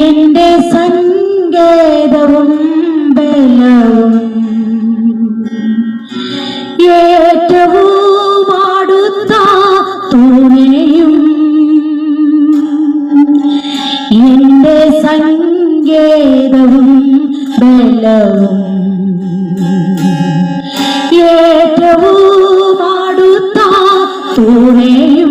എന്റെ സങ്കേതവും ബലവും ഏറ്റവും അടുത്ത തുണയും എന്റെ സങ്കേതവും ബലവും ഏറ്റവും അടുത്ത തുണയും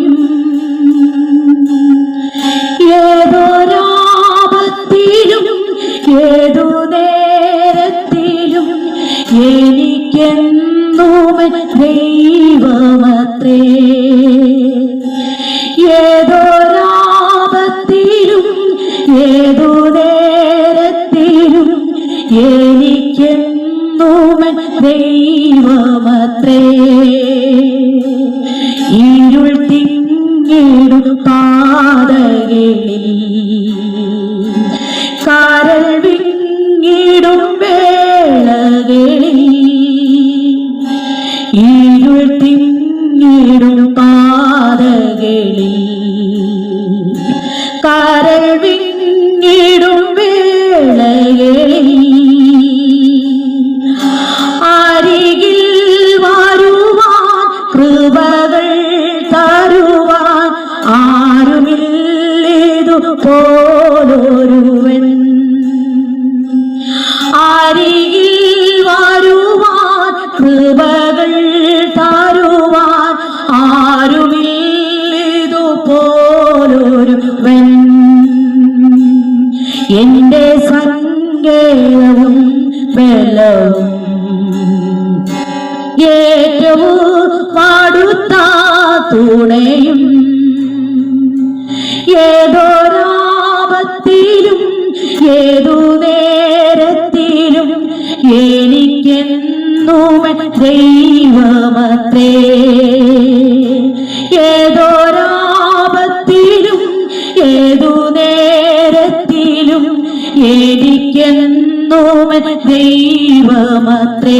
ഏതു നേരത്തിലും എനിക്കെന്നും ദൈവമത്രേ. ഏതൊരാപത്തിലും ഏതോ നേരത്തിലും എനിക്കെന്നും ദൈവമത്രേ. ഇരുൾ തിങ്ങിടും പാതകളിൽ ഇരുൾ പാതകളിൽ വിങ്ങിടും വേളകളിൽ അരികിൽ വരുവാൻ കൃപകൾ തരുവാൻ ആരുമില്ലേതു പോലൊരുവൻ എന്റെ സങ്കേതവും ബലവും ഏറ്റവും പാടുത്ത തുണയും ഏതോരാപത്തിലും ഏതു നേരത്തിലും എനിക്കെന്നും ദൈവമത്രേ. എനിക്കെന്നും ദൈവമത്രേ.